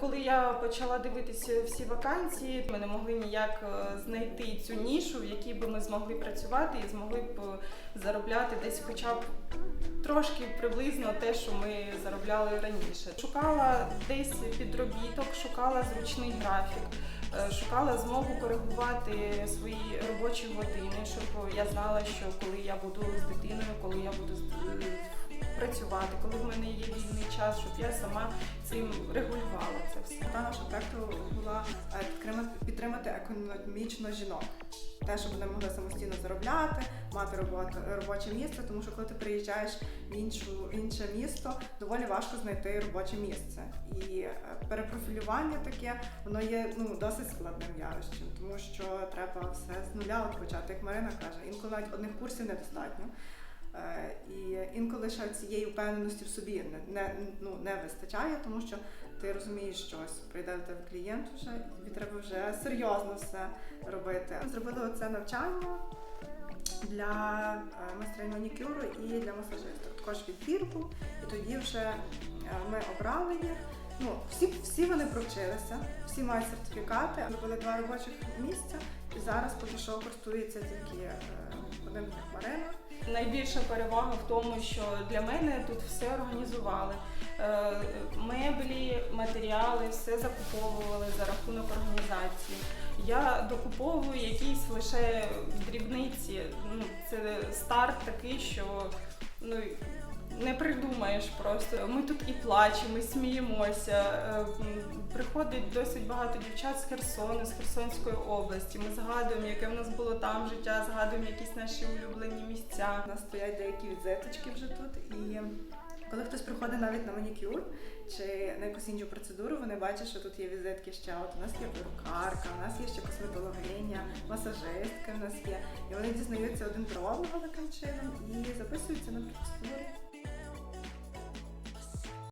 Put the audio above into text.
коли я почала дивитися всі вакансії, ми не могли ніяк е, знайти цю нішу, в якій би ми змогли працювати і змогли б е, заробляти десь хоча б трошки приблизно те, що ми заробляли раніше. Шукала десь підробіток, шукала зручний графік, е, шукала змогу коригувати свої робочі години, щоб я знала, що коли я буду з дитиною, коли я буду з- е, працювати, коли в мене є вільний час, щоб я сама цим регулювала це все. Мета нашого проекту була е, підтримати, економічно жінок. Те, щоб вони могли самостійно заробляти, мати роботу, робоче місце, тому що коли ти приїжджаєш в іншу інше місто, доволі важко знайти робоче місце. І е, перепрофілювання таке, воно є ну досить складним явищем, тому що треба все з нуля почати, як Марина каже, інколи навіть одних курсів недостатньо. Інколи ще цієї впевненості в собі не, не, ну, не вистачає, тому що ти розумієш, що прийде до тебе клієнт вже, тобі треба вже серйозно все робити. Зробили оце навчання для е, майстринь манікюру і для масажиста. Також відбірку, і тоді вже е, ми обрали їх. Ну, всі, всі вони провчилися, всі мають сертифікати. Зробили два робочих місця, і зараз поки що користується тільки е, одним Марина. Найбільша перевага в тому, що для мене тут все організували. Е, Меблі, матеріали, все закуповували за рахунок організації. Я докуповую якісь лише дрібниці. Ну, це старт такий, що ну, не придумаєш просто. Ми тут і плачемо, і сміємося. Е, Приходить досить багато дівчат з Херсону, з Херсонської області. Ми згадуємо, яке в нас було там життя, згадуємо якісь наші улюблені місця. У нас стоять деякі візиточки вже тут. І коли хтось приходить навіть на манікюр чи на якусь іншу процедуру, вони бачать, що тут є візитки ще. От у нас є перукарка, у нас є ще косметологиня, масажистка в нас є. І вони дізнаються один про одного таким чином і записуються на процедуру.